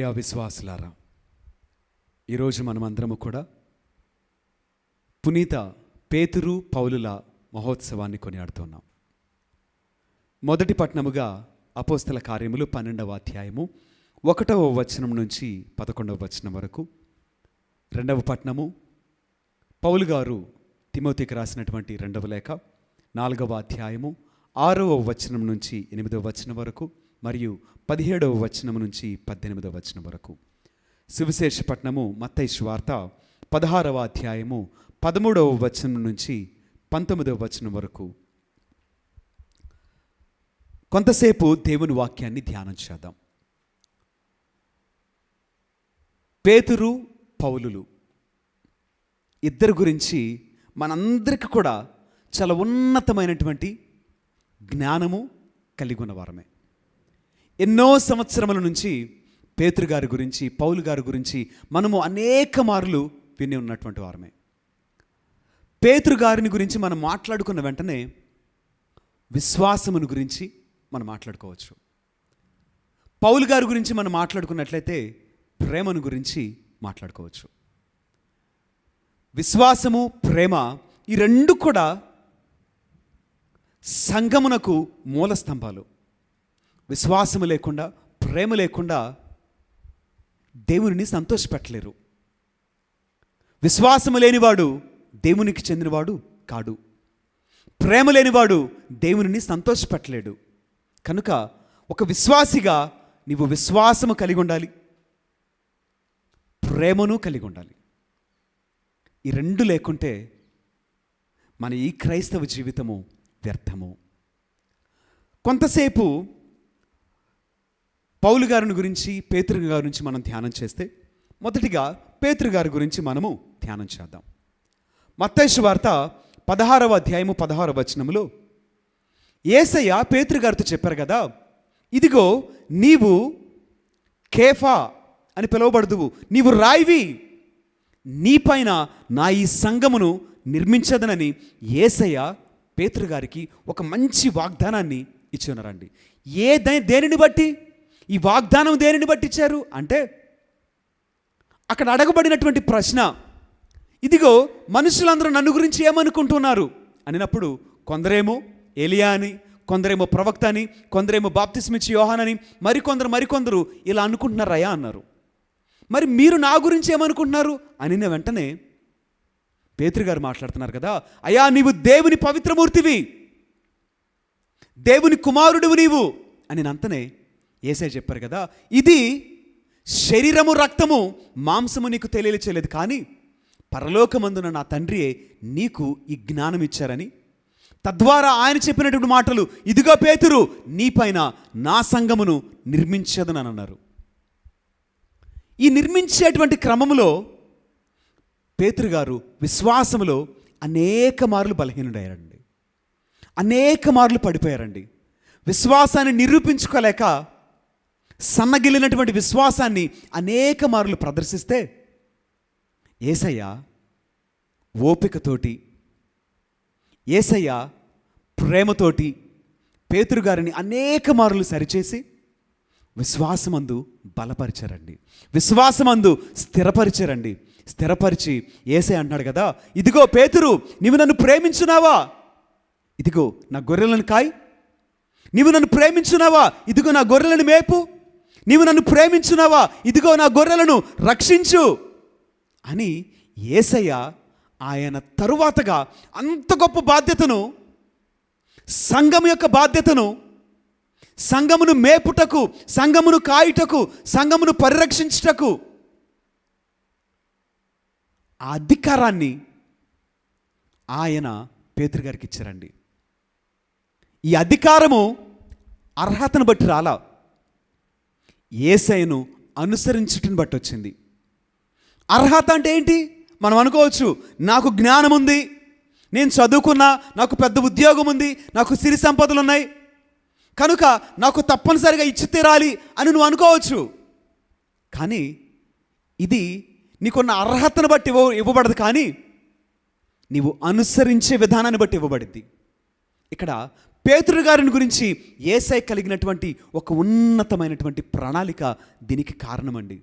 ప్రియ విశ్వాసులారా ఈరోజు మనమందరము కూడా పునీత పేతురు పౌలుల మహోత్సవాన్ని కొనియాడుతున్నాం. మొదటి పట్నముగా అపోస్తల కార్యములు పన్నెండవ అధ్యాయము ఒకటవ వచనం నుంచి పదకొండవ వచనం వరకు. రెండవ పట్నము పౌలు గారు తిమోతికి రాసినటువంటి రెండవ లేఖ నాలుగవ అధ్యాయము ఆరవ వచనం నుంచి ఎనిమిదవ వచనం వరకు. మరియు పదిహేడవ వచనం నుంచి పద్దెనిమిదవ వచనం వరకు. సువిశేషపట్నము మత్తైష్ వార్త పదహారవ అధ్యాయము పదమూడవ వచనం నుంచి పంతొమ్మిదవ వచనం వరకు. కొంతసేపు దేవుని వాక్యాన్ని ధ్యానం చేద్దాం. పేతురు పౌలులు ఇద్దరు గురించి మనందరికి కూడా చాలా ఉన్నతమైనటువంటి జ్ఞానము కలిగి ఉన్న వారమే. ఎన్నో సంవత్సరముల నుంచి పేతురు గారి గురించి పౌలు గారి గురించి మనము అనేక మార్లు విని ఉన్నటువంటి వారమే. పేతురు గారిని గురించి మనం మాట్లాడుకున్న వెంటనే విశ్వాసమును గురించి మనం మాట్లాడుకోవచ్చు. పౌలు గారి గురించి మనం మాట్లాడుకున్నట్లయితే ప్రేమను గురించి మాట్లాడుకోవచ్చు. విశ్వాసము ప్రేమ ఈ రెండు కూడా సంగమునకు మూల స్తంభాలు. విశ్వాసము లేకుండా ప్రేమ లేకుండా దేవునిని సంతోషపెట్టలేరు. విశ్వాసము లేనివాడు దేవునికి చెందినవాడు కాడు. ప్రేమ లేనివాడు దేవునిని సంతోషపెట్టలేడు. కనుక ఒక విశ్వాసిగా నీవు విశ్వాసము కలిగి ఉండాలి. ప్రేమను కలిగి ఉండాలి. ఈ రెండు లేకుంటే మన ఈ క్రైస్తవ జీవితము వ్యర్థము. కొంతసేపు పౌలు గారిని గురించి పేతురు గారి గురించి మనం ధ్యానం చేస్తే మొదటిగా పేతృగారి గారి గురించి మనము ధ్యానం చేద్దాం. మత్తైసు వార్త పదహారవ అధ్యాయము పదహారవ వచనములో ఏసయ్య పేతృగారితో గారితో చెప్పారు కదా ఇదిగో నీవు కేఫా అని పిలువబడదువు. నీవు రాయివి నీపైన నా ఈ సంఘమును నిర్మించదనని ఏసయ్య పేతృగారికి ఒక మంచి వాగ్దానాన్ని ఇచ్చి ఉన్నారండి ఏ దేనిని బట్టి? ఈ వాగ్దానం దేనిని పట్టించారు? అంటే అక్కడ అడగబడినటువంటి ప్రశ్న ఇదిగో మనుషులందరూ నన్ను గురించి ఏమనుకుంటున్నారు? అనినప్పుడు కొందరేమో ఎలియా అని కొందరేమో ప్రవక్త అని కొందరేమో బాప్తిస్మిచ్చి యోహాన్ అని మరికొందరు మరికొందరు ఇలా అనుకుంటున్నారయ్యా అన్నారు. మరి మీరు నా గురించి ఏమనుకుంటున్నారు? అనిన వెంటనే పేతురు గారు మాట్లాడుతున్నారు కదా అయ్యా నీవు దేవుని పవిత్రమూర్తివి దేవుని కుమారుడివి నీవు అని అంతనే ఏసై చెప్పారు కదా ఇది శరీరము రక్తము మాంసము నీకు తెలియచేయలేదు కానీ పరలోకమందున నా తండ్రియే నీకు ఈ జ్ఞానం ఇచ్చారని. తద్వారా ఆయన చెప్పినటువంటి మాటలు ఇదిగో పేతురు నీపైన నా సంఘమును నిర్మించదని అన్నారు. ఈ నిర్మించేటువంటి క్రమములో పేతురు గారు విశ్వాసములో అనేక మార్లు బలహీనుడయ్యారండి. అనేక మార్లు పడిపోయారండి. విశ్వాసాన్ని నిరూపించుకోలేక సన్నగిల్లినటువంటి విశ్వాసాన్ని అనేక మార్లు ప్రదర్శిస్తే ఏసయ్య ఓపికతోటి ఏసయ్య ప్రేమతోటి పేతురు గారిని అనేక మార్లు సరిచేసి విశ్వాసమందు బలపరిచారండి. విశ్వాసమందు స్థిరపరిచారండి. స్థిరపరిచి ఏసై అంటున్నాడు కదా ఇదిగో పేతురు నీవు నన్ను ప్రేమించున్నావా? ఇదిగో నా గొర్రెలను కాయ్. నీవు నన్ను ప్రేమించున్నావా? ఇదిగో నా గొర్రెలను మేపు. నీవు నన్ను ప్రేమించున్నావా? ఇదిగో నా గొర్రెలను రక్షించు. అని ఏసయ్య ఆయన తరువాతగా అంత గొప్ప బాధ్యతను సంఘం యొక్క బాధ్యతను సంఘమును మేపుటకు సంఘమును కాయుటకు సంఘమును పరిరక్షించుటకు ఆ అధికారాన్ని ఆయన పేతురు గారికి ఇచ్చారండి. ఈ అధికారము అర్హతను బట్టి రాలా. ఏసైను అనుసరించటం బట్టి వచ్చింది అర్హత అంటే ఏంటి? మనం అనుకోవచ్చు నాకు జ్ఞానం ఉంది నేను చదువుకున్నా నాకు పెద్ద ఉద్యోగం ఉంది నాకు సిరి సంపదలు ఉన్నాయి కనుక నాకు తప్పనిసరిగా ఇచ్చి తీరాలి అని నువ్వు అనుకోవచ్చు. కానీ ఇది నీకున్న అర్హతను బట్టి ఇవ్వ ఇవ్వబడదు కానీ నీవు అనుసరించే విధానాన్ని బట్టి ఇవ్వబడింది ఇక్కడ పేతురు గారిని గురించి ఏసై కలిగినటువంటి ఒక ఉన్నతమైనటువంటి ప్రణాళిక దీనికి కారణమండి.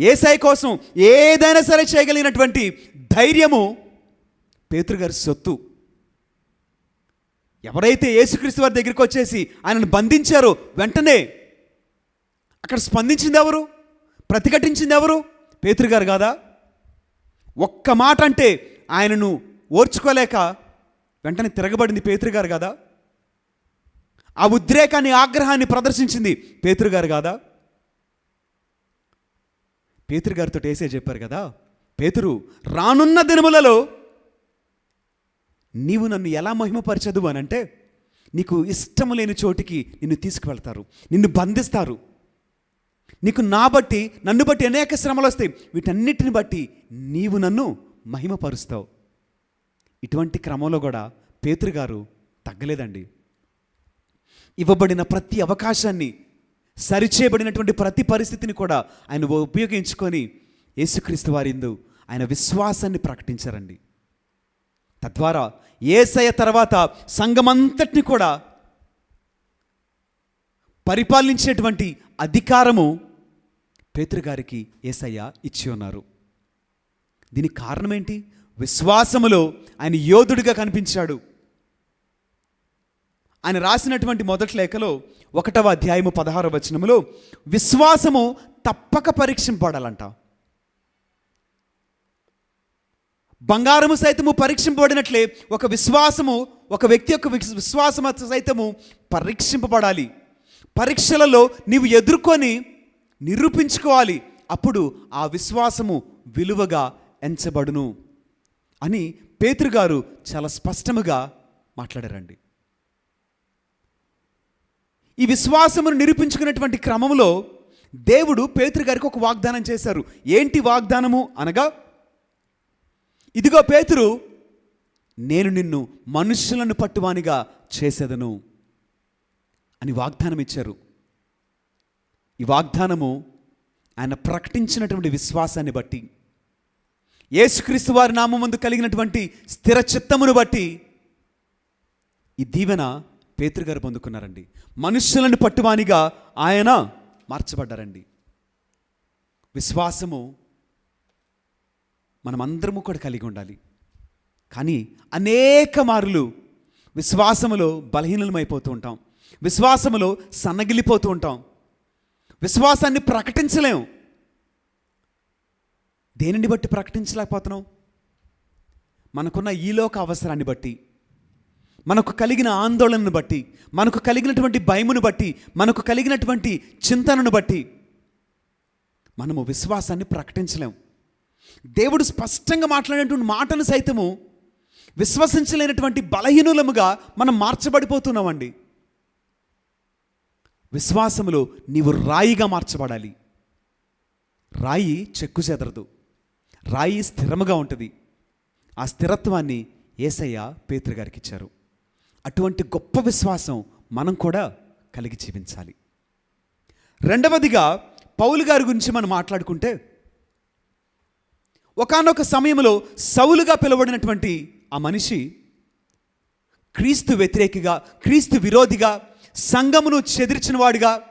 ఏసై కోసం ఏదైనా సరే చేయగలిగినటువంటి ధైర్యము పేతురు గారి సొత్తు. ఎవరైతే యేసుక్రీస్తు వారి దగ్గరికి వచ్చేసి ఆయనను బంధించారో వెంటనే అక్కడ స్పందించింది ఎవరు? ప్రతిఘటించింది ఎవరు? పేతురు గారు కాదా? ఒక్క మాట అంటే ఆయనను ఓర్చుకోలేక వెంటనే తిరగబడింది పేతృగారు కదా? ఆ ఉద్రేకాన్ని ఆగ్రహాన్ని ప్రదర్శించింది పేతృగారు కాదా? పేతురు గారితో చెప్పారు కదా పేతురు రానున్న దినములలో నీవు నన్ను ఎలా మహిమపరచదు అని అంటే నీకు ఇష్టం లేని చోటికి నిన్ను తీసుకువెళ్తారు నిన్ను బంధిస్తారు. నీకు నా బట్టి నన్ను బట్టి అనేక శ్రమలు వస్తాయి. వీటన్నిటిని బట్టి నీవు నన్ను మహిమపరుస్తావు. ఇటువంటి క్రమంలో కూడా పేతురు గారు తగ్గలేదండి. ఇవ్వబడిన ప్రతి అవకాశాన్ని సరిచేయబడినటువంటి ప్రతి పరిస్థితిని కూడా ఆయన ఉపయోగించుకొని యేసుక్రీస్తు వారిందు ఆయన విశ్వాసాన్ని ప్రకటించారండి. తద్వారా ఏసయ తర్వాత సంఘమంతటిని కూడా పరిపాలించేటువంటి అధికారము పేతృగారికి ఏసయ్య ఇచ్చి ఉన్నారు. దీనికి కారణం ఏంటి? విశ్వాసములో ఆయన యోధుడిగా కనిపించాడు. ఆయన రాసినటువంటి మొదటి లేఖలో ఒకటవ అధ్యాయము పదహార వచనములో విశ్వాసము తప్పక పరీక్షింపబడాలంట. బంగారము సైతము పరీక్షింపబడినట్లే ఒక విశ్వాసము ఒక వ్యక్తి యొక్క విశ్వాసము సైతము పరీక్షింపబడాలి. పరీక్షలలో నీవు ఎదుర్కొని నిరూపించుకోవాలి. అప్పుడు ఆ విశ్వాసము విలువగా ఎంచబడును. అని పేతురు గారు చాలా స్పష్టముగా మాట్లాడారండి. ఈ విశ్వాసమును నిరూపించుకున్నటువంటి క్రమంలో దేవుడు పేతురు గారికి ఒక వాగ్దానం చేశారు. ఏంటి వాగ్దానము అనగా ఇదిగో పేతురు నేను నిన్ను మనుషులను పట్టువానిగా చేసేదను అని వాగ్దానం ఇచ్చారు. ఈ వాగ్దానము ఆయన ప్రకటించినటువంటి విశ్వాసాన్ని బట్టి యేసుక్రీస్తు వారి నామందు కలిగినటువంటి స్థిర చిత్తమును బట్టి ఈ దీవెన పేతృగారు పొందుకున్నారండి. మనుషులను పట్టువానిగా ఆయన మార్చబడ్డారండి. విశ్వాసము మనమందరము కూడా కలిగి ఉండాలి. కానీ అనేక మార్లు విశ్వాసములో బలహీనమైపోతూ ఉంటాం. విశ్వాసములో సన్నగిలిపోతూ ఉంటాం. విశ్వాసాన్ని ప్రకటించలేం. దేనిని బట్టి ప్రకటించలేకపోతున్నాం మనకున్న ఈలోక అవసరాన్ని బట్టి మనకు కలిగిన ఆందోళనను బట్టి మనకు కలిగినటువంటి భయమును బట్టి మనకు కలిగినటువంటి చింతనను బట్టి మనము విశ్వాసాన్ని ప్రకటించలేము. దేవుడు స్పష్టంగా మాట్లాడేటువంటి మాటను సైతము విశ్వసించలేనటువంటి బలహీనులముగా మనం మార్చబడిపోతున్నామండి. విశ్వాసములో నీవు రాయిగా మార్చబడాలి. రాయి చెక్కు చెదరదు. రాయి స్థిరముగా ఉంటుంది. ఆ స్థిరత్వాన్ని ఏసయ్య పేతురు గారికి ఇచ్చారు. అటువంటి గొప్ప విశ్వాసం మనం కూడా కలిగి జీవించాలి. రెండవదిగా పౌలు గారి గురించి మనం మాట్లాడుకుంటే ఒకానొక సమయంలో సౌలుగా పిలువడినటువంటి ఆ మనిషి క్రీస్తు వ్యతిరేకిగా క్రీస్తు విరోధిగా సంఘమును చెదిర్చిన వాడిగా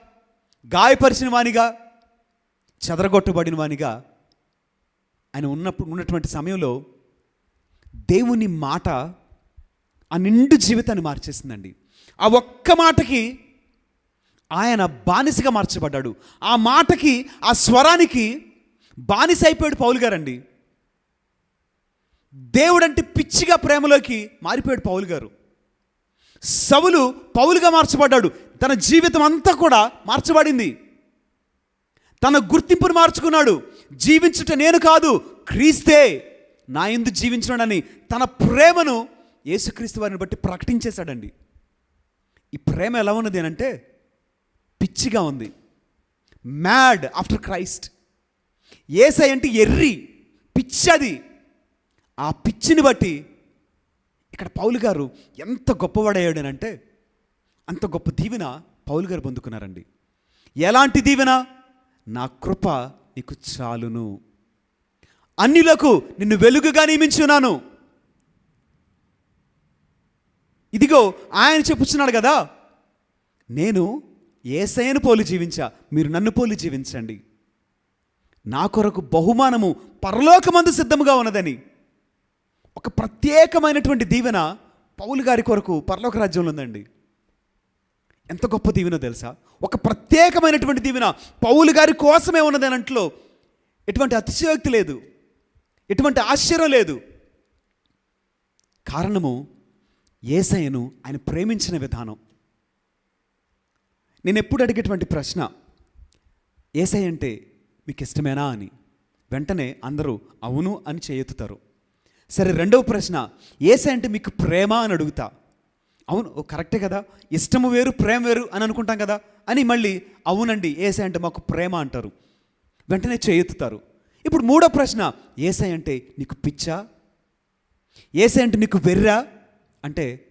గాయపరిచిన వానిగా చెదరగొట్టబడిన వానిగా ఆయన ఉన్నప్పుడు ఉన్నటువంటి సమయంలో దేవుని మాట ఆ నిండు జీవితాన్ని మార్చేసిందండి. ఆ ఒక్క మాటకి ఆయన బానిసగా మార్చబడ్డాడు. ఆ మాటకి ఆ స్వరానికి బానిస అయిపోయాడు పౌలు గారండి. దేవుడంటే పిచ్చిగా ప్రేమలోకి మారిపోయాడు పౌలు గారు. సవులు పౌలుగా మార్చబడ్డాడు. తన జీవితం అంతా కూడా మార్చబడింది. తన గుర్తింపును మార్చుకున్నాడు. జీవించుట నేను కాదు క్రీస్తే నా ఎందు జీవించడని తన ప్రేమను యేసుక్రీస్తు వారిని బట్టి ప్రకటించేశాడండి. ఈ ప్రేమ ఎలా ఉన్నది అంటే పిచ్చిగా ఉంది. మ్యాడ్ ఆఫ్టర్ క్రైస్ట్ ఏసై అంటే ఎర్రి పిచ్చది. ఆ పిచ్చిని బట్టి ఇక్కడ పౌలు గారు ఎంత గొప్పవాడయ్యాడనంటే అంత గొప్ప దీవెన పౌలు గారు పొందుకున్నారండి. ఎలాంటి దీవెన? నా కృప నీకు చాలును. అన్యులకు నిన్ను వెలుగుగా నియమించున్నాను. ఇదిగో ఆయన చెప్పుచున్నాడు కదా నేను ఏసైను పోలి జీవించా మీరు నన్ను పోలి జీవించండి. నా కొరకు బహుమానము పరలోకమందు సిద్ధముగా ఉన్నదని. ఒక ప్రత్యేకమైనటువంటి దీవెన పౌలు గారి కొరకు పరలోక రాజ్యంలో ఉందండి. ఎంత గొప్ప దీవెనో తెలుసా? ఒక ప్రత్యేకమైనటువంటి దీవెన. పౌలు గారి కోసమే ఉన్నది అంట్లో ఎటువంటి అతిశయోక్తి లేదు. ఎటువంటి ఆశ్చర్యం లేదు. కారణము ఏసయ్యను ఆయన ప్రేమించిన విధానం. నేను ఎప్పుడు అడిగేటువంటి ప్రశ్న ఏసై అంటే మీకు ఇష్టమేనా అని. వెంటనే అందరూ అవును అని చేయెత్తుతారు సరే రెండవ ప్రశ్న ఏసై అంటే మీకు ప్రేమ అని అడుగుతా. అవును ఓ కరెక్టే కదా. ఇష్టము వేరు ప్రేమ వేరు అని అనుకుంటాం కదా. అని మళ్ళీ అవునండి ఏసై అంటే మాకు ప్రేమ అంటారు. వెంటనే చేయెత్తుతారు. ఇప్పుడు మూడో ప్రశ్న ఏసై అంటే నీకు పిచ్చా? ఏసై అంటే నీకు వెర్రా? అంటే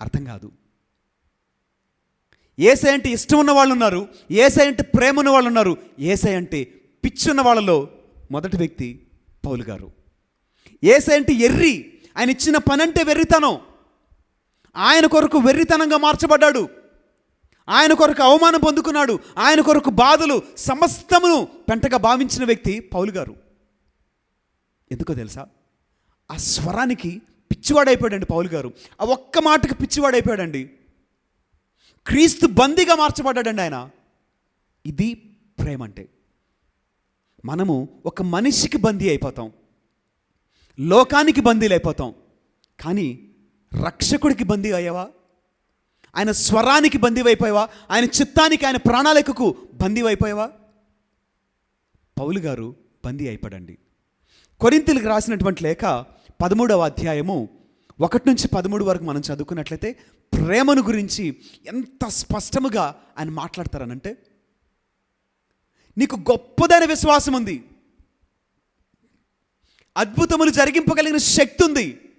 అర్థం కాదు. ఏసై అంటే ఇష్టం ఉన్న వాళ్ళు ఉన్నారు ఏసై అంటే ప్రేమ ఉన్న వాళ్ళు ఉన్నారు ఏసై అంటే పిచ్చున్న వాళ్ళలో మొదటి వ్యక్తి పౌలు గారు. ఏసై అంటే ఎర్రి. ఆయన ఇచ్చిన పని అంటే వెర్రితనం. ఆయన కొరకు వెర్రితనంగా మార్చబడ్డాడు. ఆయన కొరకు అవమానం పొందుకున్నాడు. ఆయన కొరకు బాధలు సమస్తమును పెంటగా భావించిన వ్యక్తి పౌలు గారు. ఎందుకో తెలుసా? ఆ స్వరానికి పిచ్చివాడైపోయాడండి పౌలు గారు. ఆ ఒక్క మాటకి పిచ్చివాడైపోయాడండి. క్రీస్తు బందీగా మార్చబడ్డాడండి ఆయన. ఇది ప్రేమ అంటే మనము ఒక మనిషికి బందీ అయిపోతాం. లోకానికి బందీలు అయిపోతాం కానీ రక్షకుడికి బందీ అయ్యావా? ఆయన స్వరానికి బందీ అయిపోయావా? ఆయన చిత్తానికి ఆయన ప్రణాళికకు బందీ అయిపోయావా? పౌలు గారు బందీ అయిపడండి. కొరింతలకు రాసినటువంటి లేఖ పదమూడవ అధ్యాయము ఒకటి నుంచి పదమూడు వరకు మనం చదువుకున్నట్లయితే ప్రేమను గురించి ఎంత స్పష్టముగా ఆయన మాట్లాడతారనంటే నీకు గొప్పదైన విశ్వాసం ఉంది అద్భుతములు జరిగింపగలిగిన శక్తి ఉంది.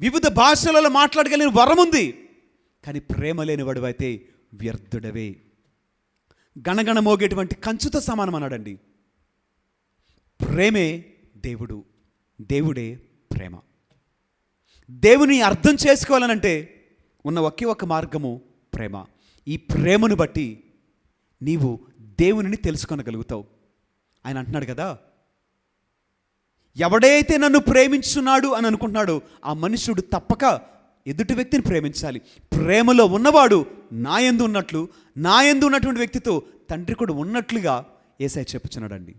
వివిధ భాషలలో మాట్లాడగలిగిన వరం ఉంది. కానీ ప్రేమ లేని అయితే వ్యర్థుడవే. గణగణ మోగేటువంటి కంచుతో సమానం అన్నాడండి. ప్రేమే దేవుడు దేవుడే ప్రేమ. దేవుని అర్థం చేసుకోవాలనంటే ఉన్న ఒకే ఒక మార్గము ప్రేమ. ఈ ప్రేమను బట్టి నీవు దేవునిని తెలుసుకొనగలుగుతావు. ఆయన అంటున్నాడు కదా ఎవడైతే నన్ను ప్రేమించున్నాడు అని అనుకుంటున్నాడో ఆ మనుషుడు తప్పక ఎదుటి వ్యక్తిని ప్రేమించాలి. ప్రేమలో ఉన్నవాడు నా ఎందు ఉన్నట్లు నా ఎందు ఉన్నటువంటి వ్యక్తితో తండ్రి కూడా ఉన్నట్లుగా ఏసై చెప్పుచున్నాడండి.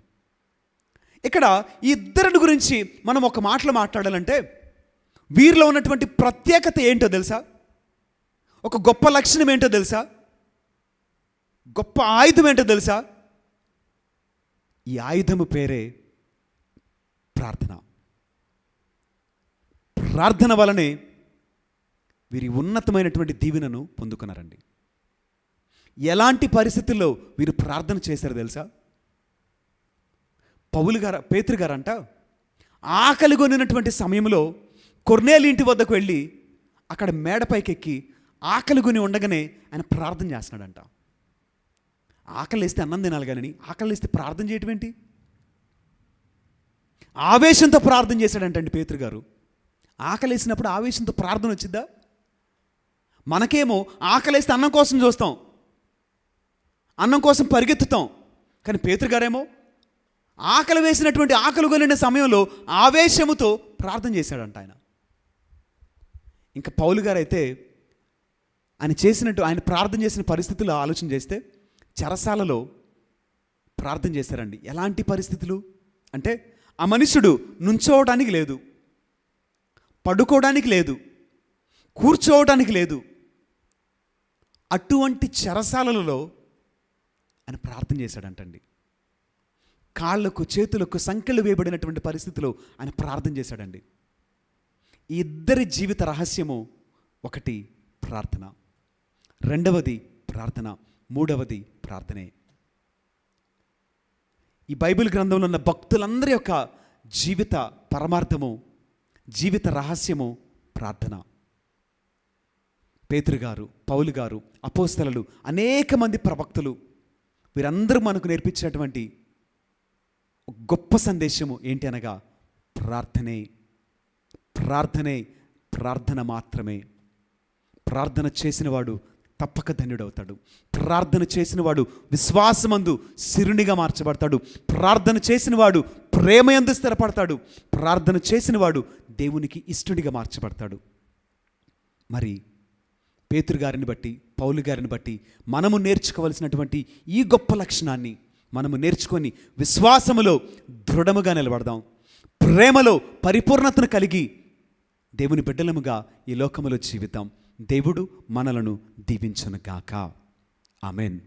ఇక్కడ ఈ ఇద్దరిని గురించి మనం ఒక మాటలు మాట్లాడాలంటే వీరిలో ఉన్నటువంటి ప్రత్యేకత ఏంటో తెలుసా? ఒక గొప్ప లక్షణం ఏంటో తెలుసా? గొప్ప ఆయుధం ఏంటో తెలుసా? ఈ ఆయుధము పేరే ప్రార్థన. ప్రార్థన వలనే వీరి ఉన్నతమైనటువంటి దీవెనను పొందుకున్నారండి. ఎలాంటి పరిస్థితుల్లో వీరు ప్రార్థన చేశారు తెలుసా? పౌలు గారు పేతురు గారంట ఆకలి కొనినటువంటి సమయంలో కొర్నేలు ఇంటి వద్దకు వెళ్ళి అక్కడ మేడపైకి ఎక్కి ఆకలి కొని ఉండగానే ఆయన ప్రార్థన చేస్తున్నాడంట. ఆకలి వేస్తే అన్నం తినాలి కానీ ఆకలి వేస్తే ప్రార్థన చేయటం ఏంటి? ఆవేశంతో ప్రార్థన చేశాడంటండి పేతురు గారు. ఆకలేసినప్పుడు ఆవేశంతో ప్రార్థన వచ్చిద్దా? మనకేమో ఆకలేస్తే అన్నం కోసం చూస్తాం. అన్నం కోసం పరిగెత్తుతాం. కానీ పేతురు గారేమో ఆకలి వేసినటువంటి ఆకలి కొలిన సమయంలో ఆవేశముతో ప్రార్థన చేశాడంట ఆయన. ఇంకా పౌలు గారు అయితే ఆయన చేసినట్టు ఆయన ప్రార్థన చేసిన పరిస్థితులు ఆలోచన చేస్తే చెరసాలలో ప్రార్థన చేశారండి. ఎలాంటి పరిస్థితులు? అంటే ఆ మనుషుడు నుంచోవడానికి లేదు. పడుకోవడానికి లేదు. కూర్చోవడానికి లేదు. అటువంటి చెరసాలలో ఆయన ప్రార్థన చేశాడంటండి. కాళ్ళకు చేతులకు సంఖ్యలు వేయబడినటువంటి పరిస్థితిలో ఆయన ప్రార్థన చేశాడండి. ఈ ఇద్దరి జీవిత రహస్యము ఒకటి ప్రార్థన రెండవది ప్రార్థన మూడవది ప్రార్థనే. ఈ బైబిల్ గ్రంథంలో ఉన్న భక్తులందరి యొక్క జీవిత పరమార్థము జీవిత రహస్యము ప్రార్థన. పేతురు గారు పౌలు గారు అపోస్తలలు అనేక మంది ప్రవక్తలు వీరందరూ మనకు నేర్పించినటువంటి గొప్ప సందేశము ఏంటి అనగా ప్రార్థనే. ప్రార్థనే ప్రార్థన మాత్రమే. ప్రార్థన చేసినవాడు తప్పక ధన్యుడవుతాడు. ప్రార్థన చేసినవాడు విశ్వాసమందు సిరునిగా మార్చబడతాడు. ప్రార్థన చేసినవాడు ప్రేమయందు స్థిరపడతాడు. ప్రార్థన చేసినవాడు దేవునికి ఇష్టడిగా మార్చబడతాడు. మరి పేతురు గారిని బట్టి పౌలు గారిని బట్టి మనము నేర్చుకోవలసినటువంటి ఈ గొప్ప లక్షణాన్ని మనము నేర్చుకొని విశ్వాసములో దృఢముగా నిలబడదాం. ప్రేమలో పరిపూర్ణతను కలిగి దేవుని బిడ్డలముగా ఈ లోకములో జీవిద్దాం. దేవుడు మనలను దీవించను గాక ఆమెన్.